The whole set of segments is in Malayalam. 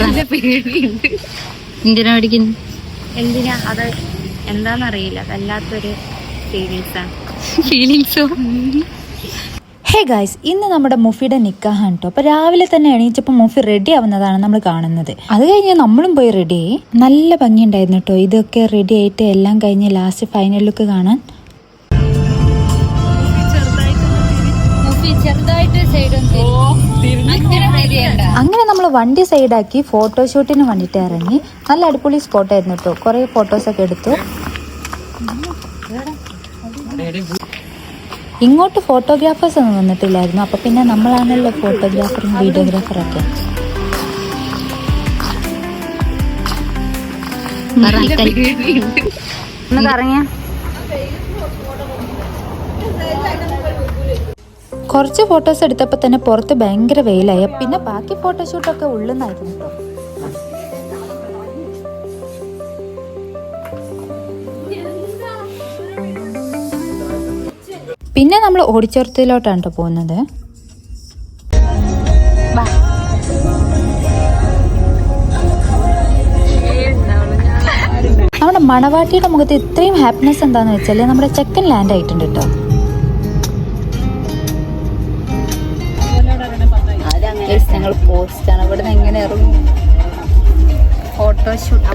നല്ല പേടിയുണ്ട്. എന്തിനാ പഠിക്കുന്നു? എന്തിനാ? അത് എന്താന്നറിയില്ല. വല്ലാത്തൊരു ഫീലിങ്സ് ഹേ ഗായ്സ് ഇന്ന് നമ്മുടെ മുഫിയുടെ നിക്കാഹാണ് കേട്ടോ അപ്പോൾ രാവിലെ തന്നെ എണീച്ചപ്പോൾ മുഫി റെഡി ആവുന്നതാണ് നമ്മൾ കാണുന്നത്. അത് കഴിഞ്ഞ് നമ്മളും പോയി റെഡി ആയി. നല്ല ഭംഗിയുണ്ടായിരുന്നു കേട്ടോ ഇതൊക്കെ റെഡി ആയിട്ട് എല്ലാം കഴിഞ്ഞ് ലാസ്റ്റ് ഫൈനൽ ലുക്ക് കാണാൻ. അങ്ങനെ നമ്മൾ വണ്ടി സൈഡാക്കി ഫോട്ടോഷൂട്ടിന് വേണ്ടിയിട്ട് ഇറങ്ങി. നല്ല അടിപൊളി സ്പോട്ടായിരുന്നു കേട്ടോ കുറേ ഫോട്ടോസൊക്കെ എടുത്തു. ഇങ്ങോട്ട് ഫോട്ടോഗ്രാഫേഴ്സ് ഒന്നും വന്നിട്ടില്ലായിരുന്നു. അപ്പൊ പിന്നെ നമ്മളാണല്ലോ ഫോട്ടോഗ്രാഫറും വീഡിയോഗ്രാഫറൊക്കെ ഒക്കെ. കറങ്ങിയ കുറച്ച് ഫോട്ടോസ് എടുത്തപ്പോൾ തന്നെ പുറത്ത് ഭയങ്കര വെയിലായി. പിന്നെ ബാക്കി ഫോട്ടോഷൂട്ടൊക്കെ ഉള്ളുന്നായിരുന്നു കേട്ടോ പിന്നെ നമ്മൾ ഓഡിറ്റോറിയത്തിലോട്ടാണ് കേട്ടോ പോകുന്നത്. നമ്മുടെ മണവാട്ടിയുടെ മുഖത്ത് ഇത്രയും ഹാപ്പിനെസ് എന്താണെന്ന് വെച്ചാൽ നമ്മുടെ ചെക്കൻ ലാൻഡ് ആയിട്ടുണ്ട് കേട്ടോ ഞങ്ങൾ പോസ്റ്റ് ആണ്. ഇവിടെ നിന്ന് എങ്ങനെ ഇറങ്ങും? ഫോട്ടോഷൂട്ട്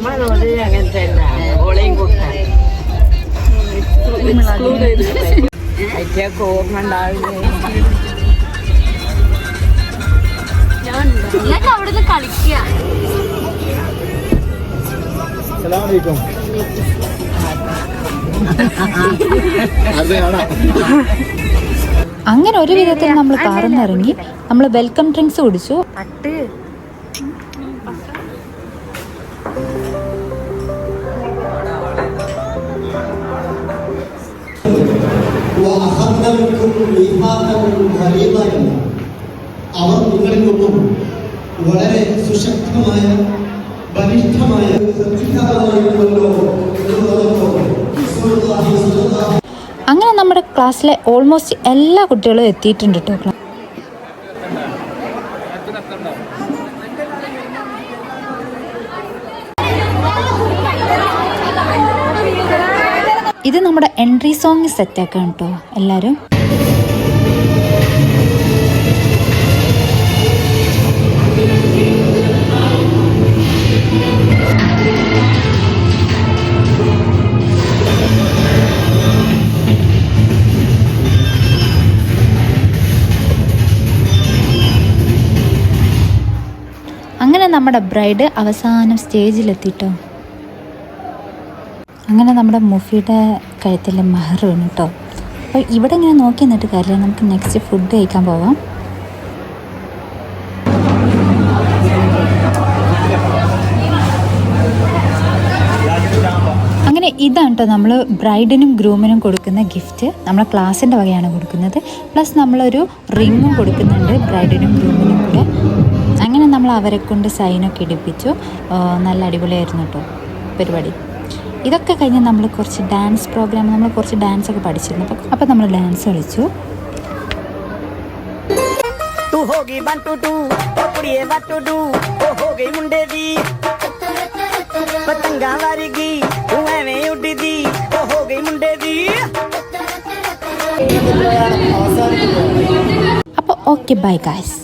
ഞാൻ അവിടുന്ന് കളിക്കുക അസ്സലാമലൈക്കും. അങ്ങനെ ഒരു വിധത്തിൽ നമ്മൾ കാർന്നിറങ്ങി നമ്മൾ വെൽക്കം ഡ്രിങ്ക്സ് കുടിച്ചു. അവർ നിങ്ങളിലൊന്നും വളരെ സുശക്തമായ ബലിഷ്ഠമായ സത്യസന്ധമായിട്ടുണ്ടല്ലോ നമ്മുടെ ക്ലാസ്സിലെ ഓൾമോസ്റ്റ് എല്ലാ കുട്ടികളും എത്തിയിട്ടുണ്ട് കേട്ടോ ഇത് നമ്മുടെ എൻട്രി സോങ് സെറ്റാക്കാണ് കേട്ടോ എല്ലാവരും അങ്ങനെ നമ്മുടെ ബ്രൈഡ് അവസാനം സ്റ്റേജിലെത്തിട്ടോ. അങ്ങനെ നമ്മുടെ മുഫിയുടെ കഴുത്തിൽ മഹർ വീണു കേട്ടോ അപ്പോൾ ഇവിടെ ഇങ്ങനെ നോക്കി നിന്നിട്ട് കാര്യമില്ല. നമുക്ക് നെക്സ്റ്റ് ഫുഡ് കഴിക്കാൻ പോവാം. അങ്ങനെ ഇതാണ് കേട്ടോ നമ്മൾ ബ്രൈഡിനും ഗ്രൂമിനും കൊടുക്കുന്ന ഗിഫ്റ്റ് നമ്മളെ ക്ലാസ്സിന്റെ വകയാണ് കൊടുക്കുന്നത്. പ്ലസ് നമ്മളൊരു റിങ്ങും കൊടുക്കുന്നുണ്ട് ബ്രൈഡിനും ഗ്രൂമിനും കൂടെ. അങ്ങനെ നമ്മൾ അവരെ കൊണ്ട് സൈനൊക്കെ ഇടിപ്പിച്ചു. നല്ല അടിപൊളിയായിരുന്നു കേട്ടോ പരിപാടി. ഇതൊക്കെ കഴിഞ്ഞ് നമ്മൾ കുറച്ച് ഡാൻസ് പ്രോഗ്രാം നമ്മൾ കുറച്ച് ഡാൻസ് ഒക്കെ പഠിച്ചിരുന്നു. അപ്പം അപ്പം നമ്മൾ ഡാൻസ് കളിച്ചു. तू होगी ओ हो गई मुंडे दी ओ हो गई मुंडे दी ഓക്കെ ബൈ ഗായ്സ്